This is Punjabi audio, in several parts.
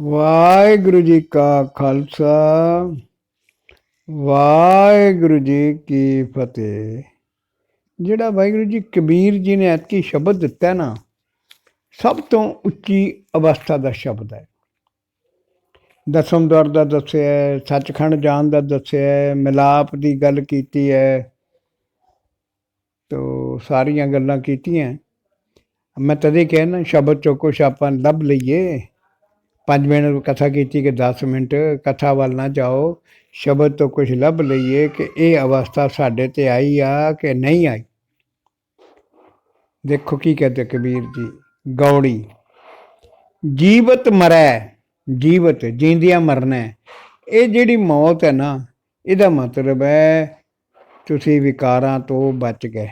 ਵਾਹਿਗੁਰੂ ਜੀ ਕਾ ਖਾਲਸਾ, ਵਾਹਿਗੁਰੂ ਜੀ ਕੀ ਫਤਿਹ। ਜਿਹੜਾ ਵਾਹਿਗੁਰੂ ਜੀ ਕਬੀਰ ਜੀ ਨੇ ਐਤਕੀ ਸ਼ਬਦ ਦਿੱਤਾ ਨਾ, ਸਭ ਤੋਂ ਉੱਚੀ ਅਵਸਥਾ ਦਾ ਸ਼ਬਦ ਹੈ। ਦਸਮ ਦੌਰ ਦਾ ਦੱਸਿਆ ਸੱਚਖੰਡ ਜਾਣ ਦਾ ਦੱਸਿਆ ਮਿਲਾਪ ਦੀ ਗੱਲ ਕੀਤੀ ਹੈ। ਤੋ ਸਾਰੀਆਂ ਗੱਲਾਂ ਕੀਤੀਆਂ। ਮੈਂ ਤਦੇ ਕਹਿਣਾ ਸ਼ਬਦ ਚੋਂ ਕੁਛ ਆਪਾਂ ਲੱਭ ਲਈਏ। ਪੰਜ ਮਿੰਟ ਕਥਾ ਕੀਤੀ ਕਿ 10 ਮਿੰਟ ਕਥਾ ਵੱਲ ਨਾ ਜਾਓ, ਸ਼ਬਦ ਤੋਂ ਕੁਝ ਲੱਭ ਲਈਏ ਕਿ ਇਹ ਅਵਸਥਾ ਸਾਡੇ ਤੇ ਆਈ ਆ ਕਿ ਨਹੀਂ ਆਈ। ਦੇਖੋ ਕੀ ਕਹਿੰਦੇ ਕਬੀਰ ਜੀ, ਗੌੜੀ, ਜੀਵਤ ਮਰੈ, ਜੀਵਤ ਜਿੰਦਿਆਂ ਮਰਨਾ। ਇਹ ਜਿਹੜੀ ਮੌਤ ਹੈ ਨਾ, ਇਹਦਾ ਮਤਲਬ ਹੈ ਤੁਸੀਂ ਵਿਕਾਰਾਂ ਤੋਂ ਬਚ ਗਏ।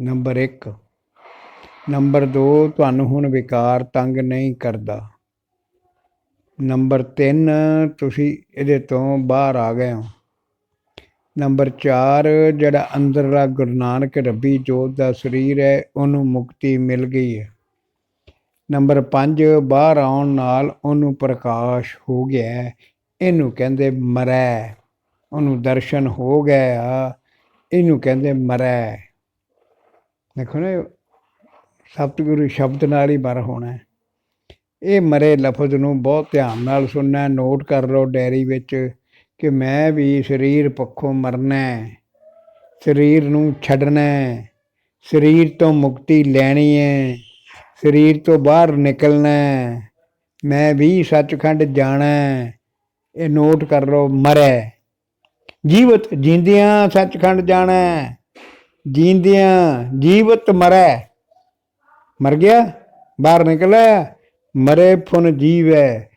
ਨੰਬਰ 1 ਨੰਬਰ 2 ਤੁਹਾਨੂੰ ਹੁਣ ਵਿਕਾਰ ਤੰਗ ਨਹੀਂ ਕਰਦਾ। ਨੰਬਰ 3 ਤੁਸੀਂ ਇਹਦੇ ਤੋਂ ਬਾਹਰ ਆ ਗਏ ਹੋ। ਨੰਬਰ 4 ਜਿਹੜਾ ਅੰਦਰਲਾ ਗੁਰੂ ਨਾਨਕ ਰੱਬੀ ਜੋਤ ਦਾ ਸਰੀਰ ਹੈ, ਉਹਨੂੰ ਮੁਕਤੀ ਮਿਲ ਗਈ ਹੈ। ਨੰਬਰ 5 ਬਾਹਰ ਆਉਣ ਨਾਲ ਉਹਨੂੰ ਪ੍ਰਕਾਸ਼ ਹੋ ਗਿਆ ਇਹਨੂੰ ਕਹਿੰਦੇ ਮਰੈ। ਉਹਨੂੰ ਦਰਸ਼ਨ ਹੋ ਗਿਆ ਆ। ਇਹਨੂੰ ਕਹਿੰਦੇ ਮਰੈ। ਦੇਖੋ ਨਾ, ਸਤਿਗੁਰੂ ਸ਼ਬਦ ਨਾਲ ਹੀ ਬਰ ਹੋਣਾ ਹੈ। ਇਹ ਮਰੇ ਲਫ਼ਜ਼ ਨੂੰ ਬਹੁਤ ਧਿਆਨ ਨਾਲ ਸੁਣਨਾ ਨੋਟ ਕਰ ਲਓ ਡੈਰੀ ਵਿੱਚ ਕਿ ਮੈਂ ਵੀ ਸਰੀਰ ਪੱਖੋਂ ਮਰਨਾ ਸਰੀਰ ਨੂੰ ਛੱਡਣਾ ਸਰੀਰ ਤੋਂ ਮੁਕਤੀ ਲੈਣੀ ਹੈ। ਸਰੀਰ ਤੋਂ ਬਾਹਰ ਨਿਕਲਣਾ ਮੈਂ ਵੀ ਸੱਚਖੰਡ ਜਾਣਾ ਇਹ ਨੋਟ ਕਰ ਲਓ ਮਰੈ ਜੀਵਤ ਜਿੰਦਿਆਂ ਸੱਚਖੰਡ ਜਾਣਾ ਹੈ। ਜਿੰਦਿਆਂ ਜੀਵਤ ਮਰੈ ਮਰ ਗਿਆ? ਬਾਹਰ ਨਿਕਲਿਆ? ਮਰੇ ਫੁਨ ਜੀਵੈ।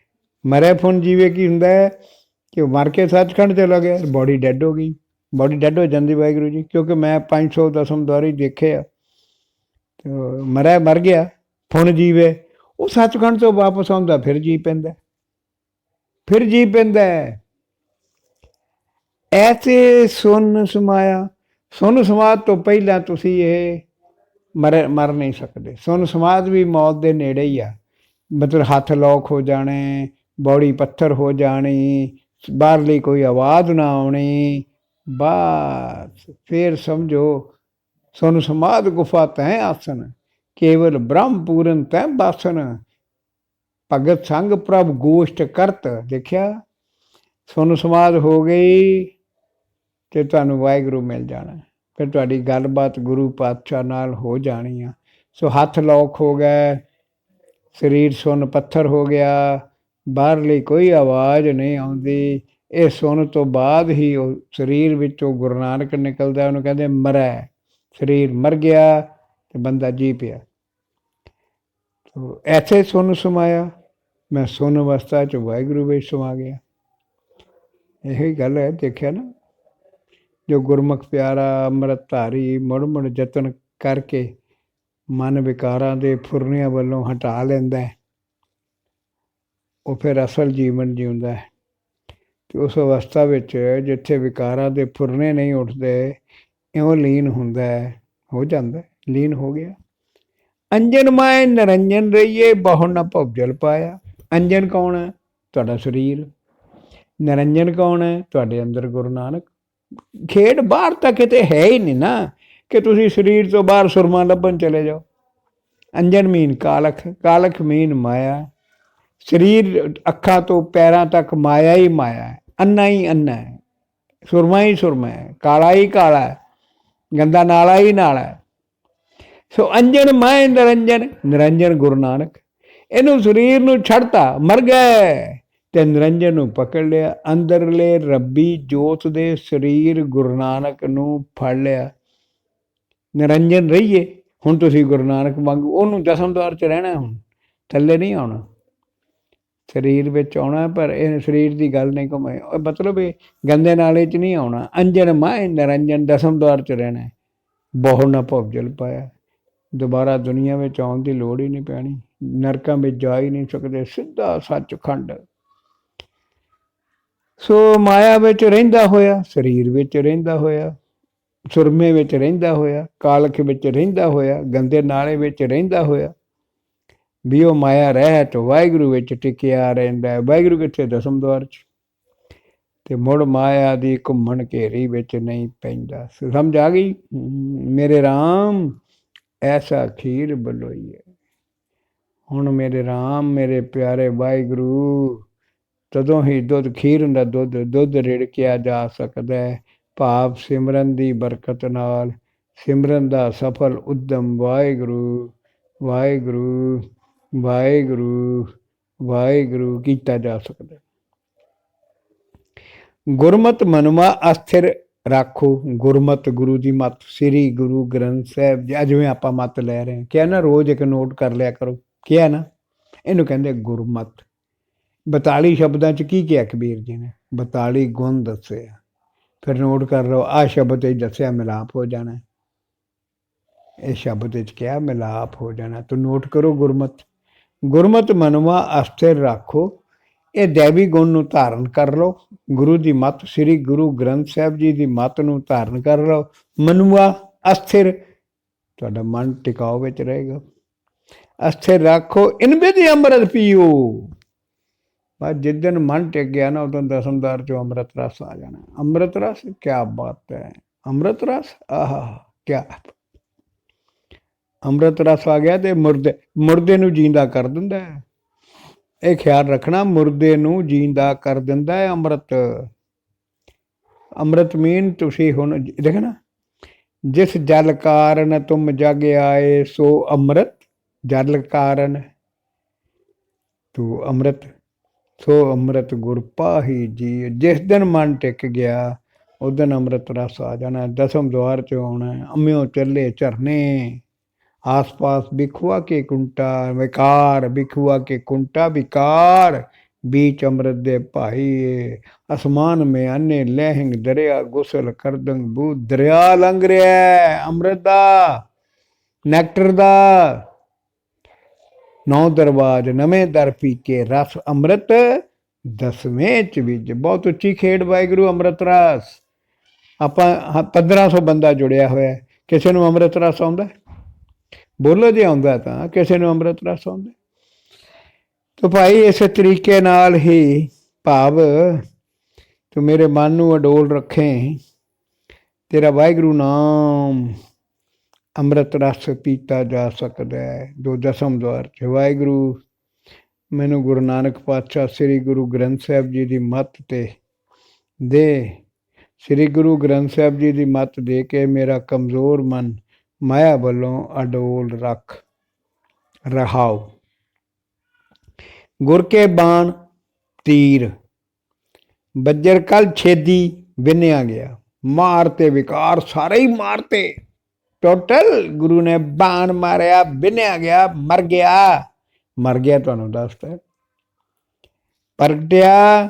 ਮਰੇ ਫੁਨ ਜੀਵੇ ਕੀ ਹੁੰਦਾ ਹੈ? ਕਿ ਉਹ ਮਰ ਕੇ ਸੱਚਖੰਡ ਚਲਾ ਗਿਆ ਬੋਡੀ ਡੈੱਡ ਹੋ ਗਈ। ਬੋਡੀ ਡੈੱਡ ਹੋ ਜਾਂਦੀ ਵਾਹਿਗੁਰੂ ਜੀ, ਕਿਉਂਕਿ ਮੈਂ 500 ਦਸਮ ਦੁਆਰੀ ਦੇਖੇ ਆ ਮਰਿਆ, ਮਰ ਗਿਆ ਫੁਨ ਜੀਵੇ। ਉਹ ਸੱਚਖੰਡ ਤੋਂ ਵਾਪਸ ਆਉਂਦਾ, ਫਿਰ ਜੀ ਪੈਂਦਾ ਫਿਰ ਜੀ ਪੈਂਦਾ ਐਸੇ ਸੁਨ ਸਮਾਇਆ। ਸੁਨ ਸਮਾਦ ਤੋਂ ਪਹਿਲਾਂ ਤੁਸੀਂ ਇਹ ਮਰ ਮਰ ਨਹੀਂ ਸਕਦੇ। ਸੁਨ ਸਮਾਦ ਵੀ ਮੌਤ ਦੇ ਨੇੜੇ ਹੀ ਆ। ਮਤਲਬ ਹੱਥ ਲੋਕ ਹੋ ਜਾਣੇ, ਬੌੜੀ ਪੱਥਰ ਹੋ ਜਾਣੀ, ਬਾਹਰਲੀ ਕੋਈ ਆਵਾਜ਼ ਨਾ ਆਉਣੀ, ਬਸ ਫਿਰ ਸਮਝੋ, ਸੁਨ ਸਮਾਦ ਗੁਫਾ ਤੈ ਆਸਨ ਕੇਵਲ ਬ੍ਰਹਮ ਪੂਰਨ ਤੈ ਬਾਸਨ ਭਗਤ ਸੰਗ ਪ੍ਰਭ ਗੋਸ਼ਟ ਕਰਤ, ਦੇਖਿਆ? ਸੁਨ ਸਮਾਦ ਹੋ ਗਈ ਤੇ ਤੁਹਾਨੂੰ ਵਾਹਿਗੁਰੂ ਮਿਲ ਜਾਣਾ। ਫਿਰ ਤੁਹਾਡੀ ਗੱਲਬਾਤ ਗੁਰੂ ਪਾਤਸ਼ਾਹ ਨਾਲ ਹੋ ਜਾਣੀ ਆ। ਸੋ ਹੱਥ ਲੋਕ ਹੋ ਗਏ ਸਰੀਰ ਸੁੰਨ ਪੱਥਰ ਹੋ ਗਿਆ, ਬਾਹਰਲੀ ਕੋਈ ਆਵਾਜ਼ ਨਹੀਂ ਆਉਂਦੀ। ਇਹ ਸੁਣ ਤੋਂ ਬਾਅਦ ਹੀ ਉਹ ਸਰੀਰ ਵਿੱਚੋਂ ਗੁਰੂ ਨਾਨਕ ਨਿਕਲਦਾ, ਉਹਨੂੰ ਕਹਿੰਦੇ ਮਰੈ। ਸਰੀਰ ਮਰ ਗਿਆ ਤੇ ਬੰਦਾ ਜੀ ਪਿਆ। ਤੋ ਐਸੇ ਸੁਣ ਸਮਾਇਆ, ਮੈਂ ਸੁਣ ਅਵਸਥਾ ਚ ਵਾਹਿਗੁਰੂ ਵਿੱਚ ਸਮਾ ਗਿਆ। ਇਹੀ ਗੱਲ ਹੈ, ਦੇਖਿਆ ਨਾ। ਜੋ ਗੁਰਮੁਖ ਪਿਆਰਾ ਅੰਮ੍ਰਿਤ ਧਾਰੀ ਮੁੜ ਮੁੜ ਯਤਨ ਕਰਕੇ ਮਨ ਵਿਕਾਰਾਂ ਦੇ ਫੁਰਨਿਆਂ ਵੱਲੋਂ ਹਟਾ ਲੈਂਦਾ ਹੈ। ਉਹ ਫਿਰ ਅਸਲ ਜੀਵਨ ਜਿਉਂਦਾ ਹੈ। ਤੇ ਉਸ ਅਵਸਥਾ ਵਿੱਚ ਜਿੱਥੇ ਵਿਕਾਰਾਂ ਦੇ ਫੁਰਨੇ ਨਹੀਂ ਉੱਠਦੇ, ਇਉਂ ਲੀਨ ਹੁੰਦਾ ਹੈ। ਹੋ ਜਾਂਦਾ ਲੀਨ ਹੋ ਗਿਆ। ਅੰਜਨ ਮਾਇ ਨਰੰਜਨ ਰਹੀਏ, ਬਹੁ ਨਾ ਭਵਜਲ ਪਾਇਆ। ਅੰਜਨ ਕੌਣ ਹੈ? ਤੁਹਾਡਾ ਸਰੀਰ। ਨਰੰਜਨ ਕੌਣ ਹੈ? ਤੁਹਾਡੇ ਅੰਦਰ ਗੁਰੂ ਨਾਨਕ। ਖੇਡ ਬਾਹਰ ਤਾਂ ਕਿਤੇ ਹੈ ਹੀ ਨਹੀਂ ਨਾ। ਕਿ ਤੁਸੀਂ ਸਰੀਰ ਤੋਂ ਬਾਹਰ ਸੁਰਮਾ ਲੱਭਣ ਚਲੇ ਜਾਓ। ਅੰਜਨ ਮੀਨ ਕਾਲਖ ਕਾਲਖ ਮੀਨ ਮਾਇਆ। ਸਰੀਰ ਅੱਖਾਂ ਤੋਂ ਪੈਰਾਂ ਤੱਕ ਮਾਇਆ ਹੀ ਮਾਇਆ ਹੈ, ਅੰਨਾ ਹੀ ਅੰਨਾ ਹੈ। ਸੁਰਮਾ ਹੀ ਸੁਰਮਾ ਹੈ, ਕਾਲਾ ਹੀ ਕਾਲਾ ਹੈ, ਗੰਦਾ ਨਾਲਾ ਹੀ ਨਾਲਾ ਹੈ। ਸੋ ਅੰਜਨ ਮਾਇ ਨਿਰੰਜਨ ਨਿਰੰਜਨ ਗੁਰੂ ਨਾਨਕ। ਇਹਨੂੰ ਸਰੀਰ ਨੂੰ ਛੱਡਤਾ, ਮਰ ਗਏ ਤੇ ਨਿਰੰਜਨ ਨੂੰ ਪਕੜ ਲਿਆ। ਅੰਦਰਲੇ ਰੱਬੀ ਜੋਤ ਦੇ ਸਰੀਰ ਗੁਰੂ ਨਾਨਕ ਨੂੰ ਫੜ ਲਿਆ। ਨਿਰੰਜਨ ਰਹੀਏ, ਹੁਣ ਤੁਸੀਂ ਗੁਰੂ ਨਾਨਕ ਵਾਂਗੂ ਉਹਨੂੰ ਦਸਮ ਦਵਾਰ ਚ ਰਹਿਣਾ ਹੁਣ, ਥੱਲੇ ਨਹੀਂ ਆਉਣਾ। ਸਰੀਰ ਵਿੱਚ ਆਉਣਾ, ਪਰ ਇਹ ਸਰੀਰ ਦੀ ਗੱਲ ਨਹੀਂ ਕਮਾਈ ਮਤਲਬ ਇਹ ਗੰਦੇ ਨਾਲੇ ਚ ਨਹੀਂ ਆਉਣਾ। ਅੰਜਨ ਮਾਇ ਨਿਰੰਜਨ ਦਸਮ ਦਵਾਰ ਚ ਰਹਿਣਾ। ਹੈ। ਬਹੁ ਨਾ ਭਵਜਲ ਪਾਇਆ। ਦੁਬਾਰਾ ਦੁਨੀਆ ਵਿੱਚ ਆਉਣ ਦੀ ਲੋੜ ਹੀ ਨਹੀਂ ਪੈਣੀ। ਨਰਕਾਂ ਵਿੱਚ ਜਾ ਹੀ ਨਹੀਂ ਸਕਦੇ। ਸਿੱਧਾ ਸੱਚਖੰਡ। ਸੋ ਮਾਇਆ ਵਿੱਚ ਰਹਿੰਦਾ ਹੋਇਆ, ਸਰੀਰ ਵਿੱਚ ਰਹਿੰਦਾ ਹੋਇਆ ਸੁਰਮੇ ਵਿੱਚ ਰਹਿੰਦਾ ਹੋਇਆ, ਕਾਲਖ ਵਿੱਚ ਰਹਿੰਦਾ ਹੋਇਆ, ਗੰਦੇ ਨਾਲੇ ਵਿੱਚ ਰਹਿੰਦਾ ਹੋਇਆ, ਵੀ ਉਹ ਮਾਇਆ ਰਹਿਤ ਵਾਹਿਗੁਰੂ ਵਿੱਚ ਟਿਕਿਆ ਰਹਿੰਦਾ ਵਾਹਿਗੁਰੂ ਕਿੱਥੇ? ਦਸਮ ਦਵਾਰ ਚ। ਤੇ ਮੁੜ ਮਾਇਆ ਦੀ ਘੁੰਮਣ ਘੇਰੀ ਵਿੱਚ ਨਹੀਂ ਪੈਂਦਾ। ਸਮਝ ਆ ਗਈ? ਮੇਰੇ RAM ਐਸਾ ਖੀਰ ਬਲੋਈ ਹੈ। ਹੁਣ ਮੇਰੇ RAM ਮੇਰੇ ਪਿਆਰੇ ਵਾਹਿਗੁਰੂ, ਤਦੋਂ ਹੀ ਦੁੱਧ ਖੀਰ ਦਾ ਦੁੱਧ ਦੁੱਧ ਰਿੜਕਿਆ ਜਾ ਸਕਦਾ ਹੈ। ਭਾਵ ਸਿਮਰਨ ਦੀ ਬਰਕਤ ਨਾਲ, ਸਿਮਰਨ ਦਾ ਸਫਲ ਉਦਮ ਵਾਹਿਗੁਰੂ ਵਾਹਿਗੁਰੂ ਵਾਹਿਗੁਰੂ ਵਾਹਿਗੁਰੂ ਕੀਤਾ ਜਾ ਸਕਦਾ। ਹੈ। ਗੁਰਮਤ ਮਨਵਾ ਅਸਥਿਰ ਰੱਖੋ। ਗੁਰਮਤ ਗੁਰੂ ਦੀ ਮਤ, ਸ੍ਰੀ ਗੁਰੂ ਗ੍ਰੰਥ ਸਾਹਿਬ ਜੀ ਜਿਵੇਂ ਆਪਾਂ ਮਤ ਲੈ ਰਹੇ ਹਾਂ। ਕਿਹਾ ਨਾ, ਰੋਜ਼ ਇੱਕ ਨੋਟ ਕਰ ਲਿਆ ਕਰੋ। ਕਿਹਾ ਨਾ, ਇਹਨੂੰ ਕਹਿੰਦੇ ਗੁਰਮਤ। 42 ਸ਼ਬਦਾਂ ਚ ਕੀ ਕਿਹਾ ਕਬੀਰ ਜੀ ਨੇ? 42 ਗੁਣ ਦੱਸੇ ਆ। ਫਿਰ ਨੋਟ ਕਰ ਲਓ ਆ ਸ਼ਬਦ ਵਿੱਚ ਦੱਸਿਆ ਮਿਲਾਪ ਹੋ ਜਾਣਾ ਇਹ ਸ਼ਬਦ ਵਿੱਚ ਕਿਹਾ ਮਿਲਾਪ ਹੋ ਜਾਣਾ ਤੂੰ ਨੋਟ ਕਰੋ ਗੁਰਮਤ। ਗੁਰਮਤ ਮਨਵਾ ਅਸਥਿਰ ਰੱਖੋ। ਇਹ ਦੇਵੀ ਗੁਣ ਨੂੰ ਧਾਰਨ ਕਰ ਲਓ। ਗੁਰੂ ਦੀ ਮਤ, ਸ੍ਰੀ ਗੁਰੂ ਗ੍ਰੰਥ ਸਾਹਿਬ ਜੀ ਦੀ ਮੱਤ ਨੂੰ ਧਾਰਨ ਕਰ ਲਓ। ਮਨੁਆ ਅਸਥਿਰ। ਤੁਹਾਡਾ ਮਨ ਟਿਕਾਓ ਵਿੱਚ ਰਹੇਗਾ। ਅਸਥਿਰ ਰੱਖੋ। ਇਨ ਦੀ ਅੰਮ੍ਰਿਤ ਪੀਓ। ਬਸ ਜਿੱਦਨ ਮਨ ਟਿਕ ਗਿਆ ਨਾ ਉਦੋਂ ਦਸਮਦਾਰ ਚੋਂ ਅੰਮ੍ਰਿਤ ਰਸ ਆ ਜਾਣਾ। ਅੰਮ੍ਰਿਤ ਰਸ ਕੀ ਬਾਤ ਹੈ। ਅੰਮ੍ਰਿਤ ਰਸ? ਆਹਾ ਕੀ ਅੰਮ੍ਰਿਤ ਰਸ ਆ ਗਿਆ ਤੇ ਮੁਰਦੇ ਮੁਰਦੇ ਨੂੰ ਜਿੰਦਾ ਕਰ ਦਿੰਦਾ ਹੈ। ਇਹ ਖਿਆਲ ਰੱਖਣਾ, ਮੁਰਦੇ ਨੂੰ ਜਿੰਦਾ ਕਰ ਦਿੰਦਾ ਹੈ ਅੰਮ੍ਰਿਤ। ਅੰਮ੍ਰਿਤ ਮੀਨ ਤੁਸੀਂ ਹੁਣ ਦੇਖਣਾ ਜਿਸ ਜਲ ਕਾਰਨ ਤੁਮ ਜਗ ਆਏ, ਸੋ ਅੰਮ੍ਰਿਤ ਜਲ ਕਾਰਨ। ਤੂੰ ਅੰਮ੍ਰਿਤ ਸੋ ਅੰਮ੍ਰਿਤ ਗੁਰ ਪਾਹੀ ਜੀ ਜਿਸ ਦਿਨ ਮਨ ਟਿਕ ਗਿਆ ਉਸ ਦਿਨ ਅੰਮ੍ਰਿਤ ਰਸ ਆ ਜਾਣਾ ਦਸਮ ਦਵਾਰ ਚ ਆਉਣਾ ਅੰਮਿਓ ਚੱਲੇ ਝਰਨੇ आसपास बिखुआ के कुंटा विकार बिखुआ के कुंटा विकार बीच अमृत दे भाई आसमान में अन्य लहंग दरिया गुसल करदंग बू दरिया लंघ ਰਿਹਾ ਹੈ ਅੰਮ੍ਰਿਤ ਦਾ ਨੈਕਟਰ ਦਾ ਨੌ ਦਰਵਾਜ ਨਵੇਂ ਦਰ ਪੀ ਕੇ ਰਸ ਅੰਮ੍ਰਿਤ ਦਸਵੇਂ ਚ ਵਿੱਚ ਬਹੁਤ ਉੱਚੀ ਖੇਡ ਵਾਹਿਗੁਰੂ ਅੰਮ੍ਰਿਤ ਰਸ। ਆਪਾਂ ਹਾਂ, 1500 ਬੰਦਾ ਜੁੜਿਆ ਹੋਇਆ ਕਿਸੇ ਨੂੰ ਅੰਮ੍ਰਿਤ ਰਸ ਆਉਂਦਾ ਬੋਲੋ ਜੇ ਆਉਂਦਾ ਤਾਂ ਕਿਸੇ ਨੂੰ ਅੰਮ੍ਰਿਤ ਰਸ ਆਉਂਦਾ ਤੋ ਭਾਈ ਇਸੇ ਤਰੀਕੇ ਨਾਲ ਹੀ ਭਾਵ ਤੂੰ ਮੇਰੇ ਮਨ ਨੂੰ ਅਡੋਲ ਰੱਖੇ। ਤੇਰਾ ਵਾਹਿਗੁਰੂ ਨਾਮ ਅੰਮ੍ਰਿਤ ਰਸ ਪੀਤਾ ਜਾ ਸਕਦਾ ਹੈ। ਦੋ ਦਸਮ ਦਵਾਰ ਚ, ਵਾਹਿਗੁਰੂ, ਮੈਨੂੰ ਗੁਰੂ ਨਾਨਕ ਪਾਤਸ਼ਾਹ ਸ੍ਰੀ ਗੁਰੂ ਗ੍ਰੰਥ ਸਾਹਿਬ ਜੀ ਦੀ ਮੱਤ ਤੇ ਦੇ। ਸ੍ਰੀ ਗੁਰੂ ਗ੍ਰੰਥ ਸਾਹਿਬ ਜੀ ਦੀ ਮੱਤ ਦੇ ਕੇ ਮੇਰਾ ਕਮਜ਼ੋਰ ਮਨ ਮਾਇਆ ਵੱਲੋਂ ਅਡੋਲ ਰੱਖ ਰਹਾਓ। ਗੁਰ ਕੇ ਬਾਣ ਤੀਰ, ਬੱਜਰ ਕਲ ਛੇਦੀ ਵਿਨਿਆ ਗਿਆ। ਮਾਰ ਤੇ ਵਿਕਾਰ ਸਾਰੇ ਹੀ ਮਾਰਤੇ। ਟੋਟਲ ਗੁਰੂ ਨੇ ਬਾਣ ਮਾਰਿਆ ਵਿਨਿਆ ਗਿਆ, ਮਰ ਗਿਆ। ਮਰ ਗਿਆ ਤੁਹਾਨੂੰ ਦੱਸਦਾ ਪ੍ਰਗਟਿਆ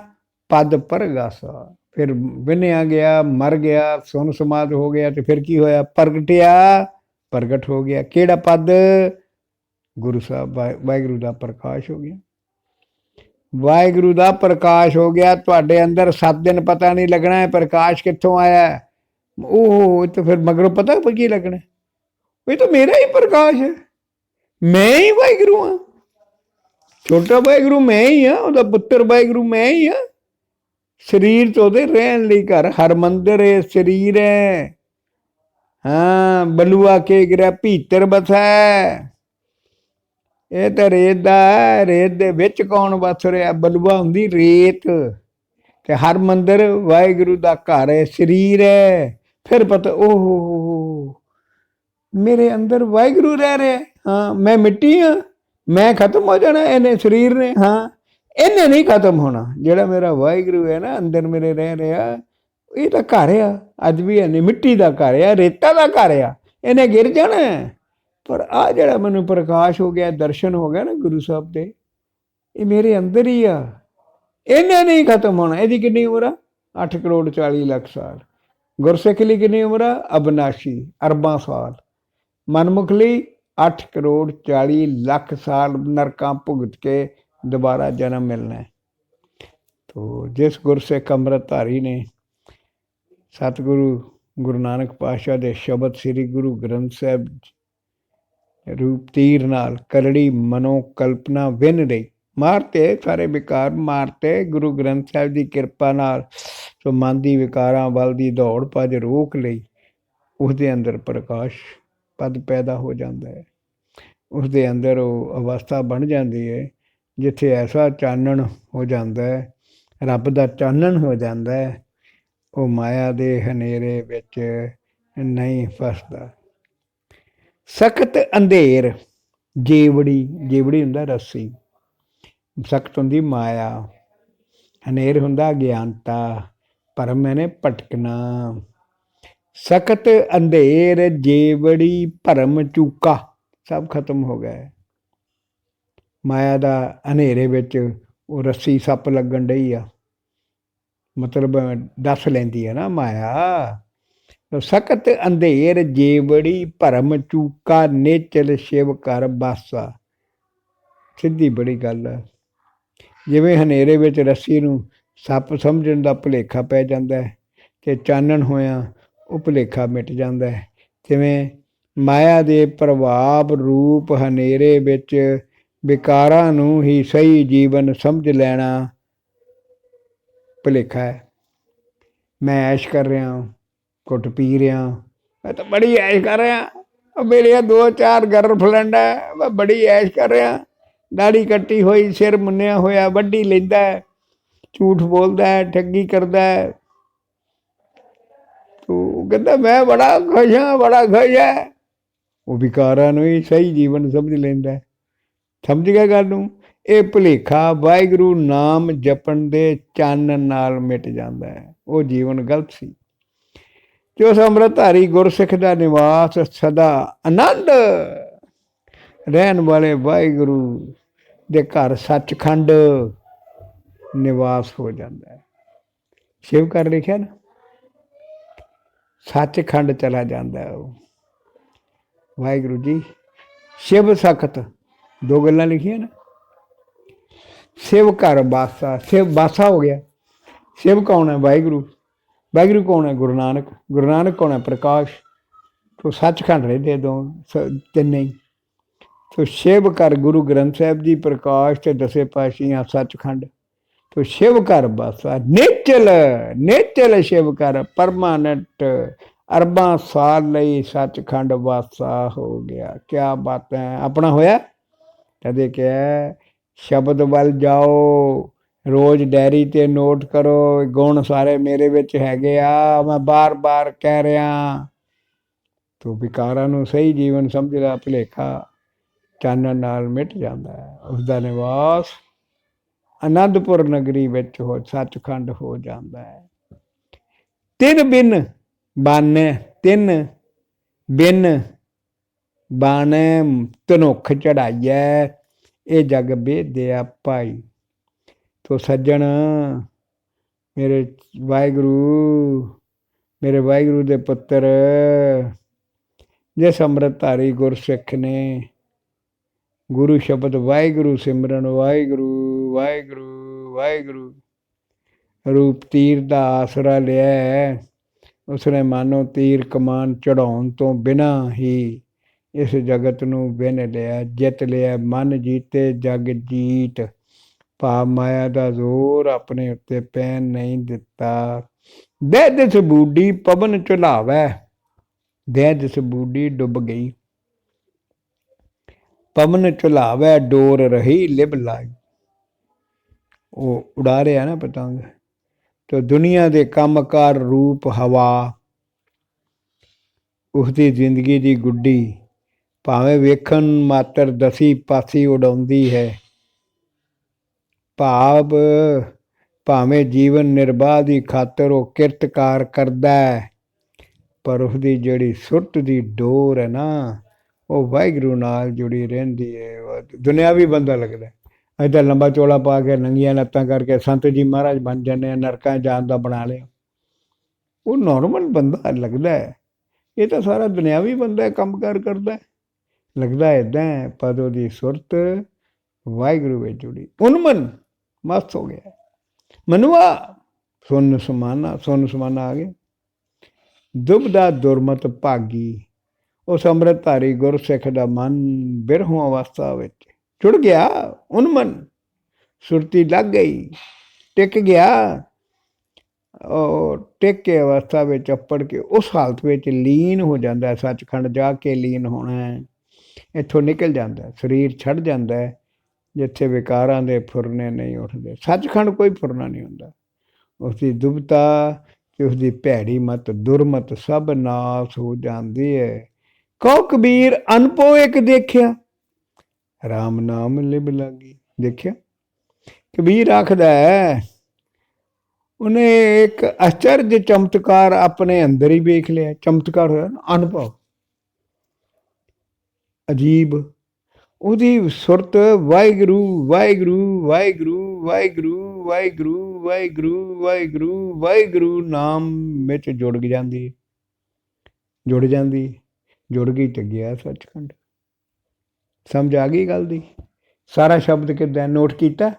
ਪਦ ਪਰਗਾਸਾ ਫਿਰ ਵਿਨਿਆ ਗਿਆ, ਮਰ ਗਿਆ ਸੁਨ ਸਮਾਦ ਹੋ ਗਿਆ ਤੇ ਫਿਰ ਕੀ ਹੋਇਆ? ਪ੍ਰਗਟਿਆ, ਪ੍ਰਗਟ ਹੋ ਗਿਆ। ਕਿਹੜਾ ਪਦ? ਗੁਰੂ ਸਾਹਿਬ, ਵਾਹਿ- ਵਾਹਿਗੁਰੂ ਦਾ ਪ੍ਰਕਾਸ਼ ਹੋ ਗਿਆ। ਵਾਹਿਗੁਰੂ ਦਾ ਪ੍ਰਕਾਸ਼ ਹੋ ਗਿਆ। ਤੁਹਾਡੇ ਅੰਦਰ 7 ਦਿਨ ਪਤਾ ਨਹੀਂ ਲੱਗਣਾ ਹੈ ਪ੍ਰਕਾਸ਼ ਕਿੱਥੋਂ ਆਇਆ ਉਹ ਤਾਂ ਫਿਰ ਮਗਰੋਂ ਪਤਾ ਕੀ ਲੱਗਣਾ। ਇਹ ਤਾਂ ਮੇਰਾ ਹੀ ਪ੍ਰਕਾਸ਼ ਹੈ। ਮੈਂ ਹੀ ਵਾਹਿਗੁਰੂ ਹਾਂ। ਛੋਟਾ ਵਾਹਿਗੁਰੂ ਮੈਂ ਹੀ ਹਾਂ, ਉਹਦਾ ਪੁੱਤਰ ਵਾਹਿਗੁਰੂ ਮੈਂ ਹੀ ਹਾਂ। ਸਰੀਰ ਤੋਂ ਉਹਦੇ ਰਹਿਣ ਲਈ ਘਰ, ਹਰ ਮੰਦਰ ਹੈ ਸਰੀਰ ਹੈ। ਹਾਂ, ਬਲੂਆ ਕੇ ਗਿਰਿਆ, ਭੀਤਰ ਬਸੈ। ਇਹ ਤਾਂ ਰੇਤ ਦਾ ਰੇਤ ਦੇ ਵਿੱਚ ਕੌਣ ਵਸ ਰਿਹਾ? ਬਲੂਆ ਹੁੰਦੀ ਰੇਤ। ਤੇ ਹਰ ਮੰਦਰ ਵਾਹਿਗੁਰੂ ਦਾ ਘਰ ਹੈ, ਸਰੀਰ ਹੈ। ਫਿਰ ਪਤਾ ਓਹ ਮੇਰੇ ਅੰਦਰ ਵਾਹਿਗੁਰੂ ਰਹਿ ਰਿਹਾ ਹਾਂ। ਮੈਂ ਮਿੱਟੀ ਹਾਂ। ਮੈਂ ਖਤਮ ਹੋ ਜਾਣਾ, ਇਹਨੇ ਸਰੀਰ ਨੇ। ਹਾਂ, ਇਹਨੇ ਨਹੀਂ ਖਤਮ ਹੋਣਾ। ਜਿਹੜਾ ਮੇਰਾ ਵਾਹਿਗੁਰੂ ਹੈ ਨਾ, ਅੰਦਰ ਮੇਰੇ ਰਹਿ ਰਿਹਾ, ਇਹ ਤਾਂ ਘਰ ਆ। ਅੱਜ ਵੀ ਇਹਨੇ ਮਿੱਟੀ ਦਾ ਘਰ ਆ, ਰੇਤਾ ਦਾ ਘਰ ਆ। ਇਹਨੇ ਗਿਰ ਜਾਣਾ ਪਰ ਆ ਜਿਹੜਾ ਮੈਨੂੰ ਪ੍ਰਕਾਸ਼ ਹੋ ਗਿਆ, ਦਰਸ਼ਨ ਹੋ ਗਿਆ ਨਾ ਗੁਰੂ ਸਾਹਿਬ ਦੇ, ਇਹ ਮੇਰੇ ਅੰਦਰ ਹੀ ਆ। ਇਹਨੇ ਨਹੀਂ ਖਤਮ ਹੋਣਾ। ਇਹਦੀ ਕਿੰਨੀ ਉਮਰ ਆ? 8 ਕਰੋੜ 40 ਲੱਖ ਸਾਲ। ਗੁਰਸਿੱਖ ਲਈ ਕਿੰਨੀ ਉਮਰ ਹੈ ਅਬਨਾਸ਼ੀ, ਅਰਬਾਂ ਸਾਲ। ਮਨਮੁਖ ਲਈ 8 ਕਰੋੜ 40 ਲੱਖ ਸਾਲ ਨਰਕਾਂ ਭੁਗਤ ਕੇ ਦੁਬਾਰਾ ਜਨਮ ਮਿਲਣਾ ਹੈ। ਤੋ ਜਿਸ ਗੁਰਸਿੱਖ ਅੰਮ੍ਰਿਤਧਾਰੀ ਨੇ ਸਤਿਗੁਰੂ ਗੁਰੂ ਨਾਨਕ ਪਾਤਸ਼ਾਹ ਦੇ ਸ਼ਬਦ ਸ੍ਰੀ ਗੁਰੂ ਗ੍ਰੰਥ ਸਾਹਿਬ ਰੂਪ ਤੀਰ ਨਾਲ ਕਰੜੀ ਮਨੋ ਕਲਪਨਾ ਵਿਨ ਰਹੀ ਮਾਰਤੇ ਸਾਰੇ ਵਿਕਾਰ, ਮਾਰਤੇ ਗੁਰੂ ਗ੍ਰੰਥ ਸਾਹਿਬ ਦੀ ਕਿਰਪਾ ਨਾਲ ਸੋ ਮਨ ਦੀ ਵਿਕਾਰਾਂ ਵੱਲ ਦੀ ਦੌੜ ਭੱਜ ਰੋਕ ਲਈ, ਉਸਦੇ ਅੰਦਰ ਪ੍ਰਕਾਸ਼ ਪਦ ਪੈਦਾ ਹੋ ਜਾਂਦਾ ਹੈ। ਉਸਦੇ ਅੰਦਰ ਉਹ ਅਵਸਥਾ ਬਣ ਜਾਂਦੀ ਹੈ, ਜਿੱਥੇ ਐਸਾ ਚਾਨਣ ਹੋ ਜਾਂਦਾ ਹੈ, ਰੱਬ ਦਾ ਚਾਨਣ ਹੋ ਜਾਂਦਾ ਹੈ, ਉਹ ਮਾਇਆ ਦੇ ਹਨੇਰੇ ਵਿੱਚ ਨਹੀਂ ਫਸਦਾ। ਸਖਤ ਅੰਧੇਰ, ਜੀਵੜੀ ਜੀਵੜੀ ਹੁੰਦਾ ਰੱਸੀ, ਸਖਤ ਹੁੰਦੀ ਮਾਇਆ, ਹਨੇਰ ਹੁੰਦਾ ਗਿਆਨਤਾ ਭਰਮ ਮੈਨੇ ਭਟਕਣਾ। ਸਖਤ ਅੰਧੇਰ ਜੀਵੜੀ ਭਰਮ ਚੂਕਾ। ਸਭ ਖਤਮ ਹੋ ਗਿਆ ਮਾਇਆ ਦਾ ਹਨੇਰੇ ਵਿੱਚ ਉਹ ਰੱਸੀ ਸੱਪ ਲੱਗਣ ਡਈ ਆ। ਮਤਲਬ ਦੱਸ ਲੈਂਦੀ ਹੈ ਨਾ ਮਾਇਆ। ਸਖਤ ਅੰਧੇਰ ਜੀਵੜੀ ਭਰਮ ਚੂਕਾ, ਨੇਚਲ ਸ਼ਿਵ ਕਰ ਬਾਸਾ। ਸਿੱਧੀ ਬੜੀ ਗੱਲ ਹੈ ਜਿਵੇਂ ਹਨੇਰੇ ਵਿੱਚ ਰੱਸੀ ਨੂੰ ਸੱਪ ਸਮਝਣ ਦਾ ਭੁਲੇਖਾ ਪੈ ਜਾਂਦਾ ਹੈ ਤੇ ਚਾਨਣ ਹੋਇਆ ਉਹ ਭੁਲੇਖਾ ਮਿਟ ਜਾਂਦਾ ਹੈ। ਜਿਵੇਂ ਮਾਇਆ ਦੇ ਪ੍ਰਭਾਵ ਰੂਪ ਹਨੇਰੇ ਵਿੱਚ ਵਿਕਾਰਾਂ ਨੂੰ ਹੀ ਸਹੀ ਜੀਵਨ ਸਮਝ ਲੈਣਾ ਭੁਲੇਖਾ ਹੈ। ਮੈਂ ਐਸ਼ ਕਰ ਰਿਹਾ ਕੁੱਟ ਪੀ ਰਿਹਾ ਮੈਂ ਤਾਂ ਬੜੀ ਐਸ਼ ਕਰ ਰਿਹਾ ਉਹ ਮੇਰੀਆਂ ਦੋ ਚਾਰ ਗਰਲਫ੍ਰੈਂਡ ਹੈ, ਮੈਂ ਬੜੀ ਐਸ਼ ਕਰ ਰਿਹਾ ਦਾੜੀ ਕੱਟੀ ਹੋਈ, ਸਿਰ ਮੁੰਨਿਆ ਹੋਇਆ ਵੱਡੀ ਲੈਂਦਾ ਝੂਠ ਬੋਲਦਾ ਹੈ, ਠੱਗੀ ਕਰਦਾ ਹੈ। ਤੂੰ ਕਹਿੰਦਾ, ਮੈਂ ਬੜਾ ਖੁਸ਼ ਹਾਂ, ਬੜਾ ਖੁਸ਼ ਹੈ। ਉਹ ਵਿਕਾਰਾਂ ਨੂੰ ਹੀ ਸਹੀ ਜੀਵਨ ਸਮਝ ਲੈਂਦਾ ਹੈ। ਸਮਝ ਗਿਆ ਗੱਲ ਨੂੰ? ਇਹ ਭੁਲੇਖਾ ਵਾਹਿਗੁਰੂ ਨਾਮ ਜਪਣ ਦੇ ਚਾਨਣ ਨਾਲ ਮਿਟ ਜਾਂਦਾ ਹੈ। ਉਹ ਜੀਵਨ ਗਲਤ ਸੀ। ਤੇ ਉਸ ਅੰਮ੍ਰਿਤਧਾਰੀ ਗੁਰਸਿੱਖ ਦਾ ਨਿਵਾਸ ਸਦਾ ਆਨੰਦ ਰਹਿਣ ਵਾਲੇ ਵਾਹਿਗੁਰੂ ਦੇ ਘਰ ਸੱਚਖੰਡ ਨਿਵਾਸ ਹੋ ਜਾਂਦਾ ਹੈ। ਸ਼ਿਵ ਕਰ ਲਿਖਿਆ ਨਾ, ਸੱਚਖੰਡ ਚਲਾ ਜਾਂਦਾ ਉਹ। ਵਾਹਿਗੁਰੂ ਜੀ, ਸ਼ਿਵ ਸਖਤ, ਦੋ ਗੱਲਾਂ ਲਿਖੀਆਂ ਨਾ। ਸ਼ਿਵ ਘਰ ਬਾਸਾ ਸ਼ਿਵ ਬਾਸਾ ਹੋ ਗਿਆ। ਸ਼ਿਵ ਕੌਣ ਹੈ? ਵਾਹਿਗੁਰੂ। ਵਾਹਿਗੁਰੂ ਕੌਣ ਹੈ? ਗੁਰੂ ਨਾਨਕ। ਗੁਰੂ ਨਾਨਕ ਕੌਣ ਹੈ? ਪ੍ਰਕਾਸ਼। ਤੋ ਸੱਚਖੰਡ ਰਹਿੰਦੇ ਦੋ, ਸ- ਤਿੰਨੇ ਹੀ। ਸ਼ਿਵ ਘਰ ਗੁਰੂ ਗ੍ਰੰਥ ਸਾਹਿਬ ਜੀ, ਪ੍ਰਕਾਸ਼ ਤੇ ਦਸੇ ਪਾਤਸ਼ਾਹੀਆਂ, ਸੱਚਖੰਡ। ਤੋ ਸ਼ਿਵ ਘਰ ਬਾਸਾ ਨੇਚਲ ਨੇਚਲ ਸ਼ਿਵ ਕਰ ਪਰਮਾਨੈਂਟ ਅਰਬਾਂ ਸਾਲ ਲਈ ਸੱਚਖੰਡ ਵਾਸਾ ਹੋ ਗਿਆ ਕੀ ਬਾਤ ਹੈ ਆਪਣਾ ਹੋਇਆ ਕਦੇ ਕਿਹਾ ਸ਼ਬਦ ਵੱਲ ਜਾਓ ਰੋਜ਼ ਡਾਇਰੀ ਤੇ ਨੋਟ ਕਰੋ ਗੁਣ ਸਾਰੇ ਮੇਰੇ ਵਿੱਚ ਹੈਗੇ ਆ ਮੈਂ ਬਾਰ-ਬਾਰ ਕਹਿ ਰਿਹਾ ਤੋ ਵਿਕਾਰਾਂ ਨੂੰ ਸਹੀ ਜੀਵਨ ਸਮਝਦਾ ਭੁਲੇਖਾ ਚਾਨਣ ਨਾਲ ਮਿਟ ਜਾਂਦਾ ਹੈ ਉਸ ਦਾ ਨਿਵਾਸ ਅਨੰਦਪੁਰ ਨਗਰੀ ਵਿੱਚ ਹੋ, ਸੱਚਖੰਡ ਹੋ ਜਾਂਦਾ ਹੈ। ਤਿੰਨ ਬਿਨ ਬਾਨੇ, ਤਿੰਨ ਬਿਨ ਬਾਣੇ ਤਨੁਖ ਚੜਾਈਐ, ਇਹ ਜਗ ਬੇਦਿਆ ਪਾਈ ਤੋ ਸੱਜਣ, ਮੇਰੇ ਵਾਹਿਗੁਰੂ ਮੇਰੇ ਵਾਹਿਗੁਰੂ ਦੇ ਪੁੱਤਰ ਜਿਸ ਅੰਮ੍ਰਿਤਧਾਰੀ ਗੁਰਸਿੱਖ ਨੇ ਗੁਰੂ ਸ਼ਬਦ ਵਾਹਿਗੁਰੂ ਸਿਮਰਨ ਵਾਹਿਗੁਰੂ ਵਾਹਿਗੁਰੂ ਵਾਹਿਗੁਰੂ। ਰੂਪ ਤੀਰ ਦਾ ਆਸਰਾ ਲਿਆ ਉਸਨੇ ਮਾਨੋ ਤੀਰ ਕਮਾਨ ਚੜਾਉਣ ਤੋਂ ਬਿਨਾ ਹੀ ਇਸ ਜਗਤ ਨੂੰ ਵਿਨ ਲਿਆ, ਜਿੱਤ ਲਿਆ। ਮਨ ਜੀਤੇ ਜਗ ਜੀਤ। ਭਾ ਮਾਇਆ ਦਾ ਜ਼ੋਰ ਆਪਣੇ ਉੱਤੇ ਪੈਣ ਨਹੀਂ ਦਿੱਤਾ। ਬੈਦ ਬੂਡੀ ਪਵਨ ਝੁਲਾਵੈ ਬੈਦ ਬੂਡੀ ਡੁੱਬ ਗਈ। ਪਵਨ ਝੁਲਾਵੈ ਡੋਰ ਰਹੀ ਲਿਬ ਲਾਈ। ਉਹ ਉਡਾ ਰਿਹਾ ਨਾ ਪਤੰਗ। ਤੋ ਦੁਨੀਆ ਦੇ ਕੰਮਕਾਰ ਰੂਪ ਹਵਾ, ਉਸਦੀ ਜ਼ਿੰਦਗੀ ਦੀ ਗੁੱਡੀ ਭਾਵੇਂ ਵੇਖਣ ਮਾਤਰ ਦਸੀ ਪਾਸੀ ਉਡਾਉਂਦੀ ਹੈ। ਭਾਵ ਭਾਵੇਂ ਜੀਵਨ ਨਿਰਵਾਹ ਦੀ ਖਾਤਰ ਉਹ ਕਿਰਤਕਾਰ ਕਰਦਾ ਹੈ, ਪਰ ਉਸਦੀ ਜਿਹੜੀ ਸੁਰਤ ਦੀ ਡੋਰ ਹੈ ਨਾ, ਉਹ ਵਾਹਿਗੁਰੂ ਨਾਲ ਜੁੜੀ ਰਹਿੰਦੀ ਹੈ। ਉਹ ਦੁਨਿਆਵੀ ਬੰਦਾ ਲੱਗਦਾ ਹੈ ਲੰਬਾ ਚੋਲਾ ਪਾ ਕੇ ਨੰਗੀਆਂ ਲੱਤਾਂ ਕਰਕੇ ਸੰਤ ਜੀ ਮਹਾਰਾਜ ਬਣ ਜਾਂਦੇ ਆ, ਨਰਕਾਂ ਜਾਣ ਦਾ ਬਣਾ ਲਿਆ। ਉਹ ਨਾਰਮਲ ਬੰਦਾ ਲੱਗਦਾ ਹੈ। ਇਹ ਤਾਂ ਸਾਰਾ ਦੁਨਿਆਵੀ ਬੰਦਾ ਹੈ, ਕੰਮਕਾਰ ਕਰਦਾ ਹੈ। ਲੱਗਦਾ ਇਦਾਂ ਹੈ ਪਰ ਉਹਦੀ ਸੁਰਤ, ਵਾਹਿਗੁਰੂ ਵਿੱਚ ਜੁੜੀ। ਉਨਮਨ ਮਸਤ ਹੋ ਗਿਆ। ਮਨੁਆ, ਸੁਨ ਸਮਾਨਾ ਸੁਨ ਸਮਾਨਾ ਆ ਗਿਆ। ਦੁਬਦਾ ਦੁਰਮਤ ਭਾਗੀ। ਉਸ ਅੰਮ੍ਰਿਤਧਾਰੀ ਗੁਰਸਿੱਖ ਦਾ ਮਨ ਬਿਰਹੋਂ ਅਵਸਥਾ ਵਿੱਚ। ਜੁੜ ਗਿਆ ਉਨਮਨ ਸੁਰਤੀ ਲੱਗ ਗਈ, ਟਿਕ ਗਿਆ। ਉਹ ਟਿਕ ਕੇ ਅਵਸਥਾ ਵਿੱਚ ਅੱਪੜ ਕੇ ਉਸ ਹਾਲਤ ਵਿੱਚ ਲੀਨ ਹੋ ਜਾਂਦਾ ਸੱਚਖੰਡ ਜਾ ਕੇ ਲੀਨ ਹੋਣਾ ਹੈ। ਇੱਥੋਂ ਨਿਕਲ ਜਾਂਦਾ ਸਰੀਰ ਛੱਡ ਜਾਂਦਾ ਜਿੱਥੇ ਵਿਕਾਰਾਂ ਦੇ ਫੁਰਨੇ ਨਹੀਂ ਉੱਠਦੇ। ਸੱਚਖੰਡ ਕੋਈ ਫੁਰਨਾ ਨਹੀਂ ਹੁੰਦਾ। ਉਸ ਦੀ ਦੁਬਤਾ ਤੇ ਉਸ ਦੀ ਭੈੜੀ ਮਤ, ਦੁਰਮਤ ਸਭ ਨਾਸ ਹੋ ਜਾਂਦੀ ਹੈ। ਕਉ ਕਬੀਰ ਅਨਪੋ ਇੱਕ ਦੇਖਿਆ। RAM ਨਾਮ ਲਿਬ ਲਾਗੀ। ਦੇਖਿਆ? ਕਬੀਰ ਆਖਦਾ ਹੈ। ਉਹਨੇ ਇੱਕ ਅਚਰਜ ਚਮਤਕਾਰ ਆਪਣੇ ਅੰਦਰ ਹੀ ਵੇਖ ਲਿਆ। ਚਮਤਕਾਰ ਹੋਇਆ ਨਾ, ਅਨੁਭਵ। ਅਜੀਬ। ਉਹਦੀ ਸੁਰਤ ਵਾਹਿਗੁਰੂ ਵਾਹਿਗੁਰੂ ਵਾਹਿਗੁਰੂ ਵਾਹਿਗੁਰੂ ਵਾਹਿਗੁਰੂ ਵਾਹਿਗੁਰੂ ਵਾਹਿਗੁਰੂ ਵਾਹਿਗੁਰੂ ਨਾਮ ਵਿੱਚ ਜੁੜ ਜਾਂਦੀ। ਜੁੜ ਜਾਂਦੀ। ਜੁੜ ਗਈ ਤੇ ਗਿਆ ਸੱਚਖੰਡ। ਸਮਝ ਆ ਗਈ ਗੱਲ ਦੀ? ਸਾਰਾ ਸ਼ਬਦ ਕਿੱਦਾਂ? ਨੋਟ ਕੀਤਾ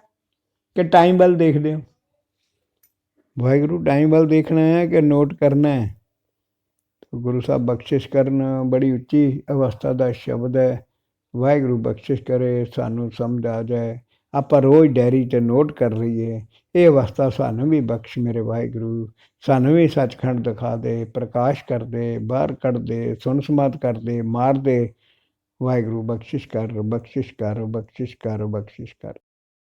ਕਿ ਟਾਈਮ ਵੱਲ ਦੇਖਦੇ ਹੋ? ਵਾਹਿਗੁਰੂ ਟਾਈਮ ਵੱਲ ਦੇਖਣਾ ਹੈ ਕਿ ਨੋਟ ਕਰਨਾ ਹੈ? ਗੁਰੂ ਸਾਹਿਬ ਬਖਸ਼ਿਸ਼ ਕਰਨ, ਬੜੀ ਉੱਚੀ ਅਵਸਥਾ ਦਾ ਸ਼ਬਦ ਹੈ। ਵਾਹਿਗੁਰੂ ਬਖਸ਼ਿਸ਼ ਕਰੇ, ਸਾਨੂੰ ਸਮਝ ਆ ਜਾਏ। ਆਪਾਂ ਰੋਜ਼ ਡੈਰੀ ਤੇ ਨੋਟ ਕਰ ਲਈਏ। ਇਹ ਅਵਸਥਾ ਸਾਨੂੰ ਵੀ ਬਖਸ਼ ਮੇਰੇ ਵਾਹਿਗੁਰੂ। ਸਾਨੂੰ ਵੀ ਸੱਚਖੰਡ ਦਿਖਾ ਦੇ, ਪ੍ਰਕਾਸ਼ ਕਰ ਦੇ, ਬਾਹਰ ਕੱਢ ਦੇ ਸੁਣ ਸਮਾਤ ਕਰ ਦੇ, ਮਾਰ ਦੇ। ਵਾਹਿਗੁਰੂ ਬਖਸ਼ਿਸ਼ ਕਰ ਬਖਸ਼ਿਸ਼ ਕਰ ਬਖਸ਼ਿਸ਼ ਕਰ ਬਖਸ਼ਿਸ਼ ਕਰ।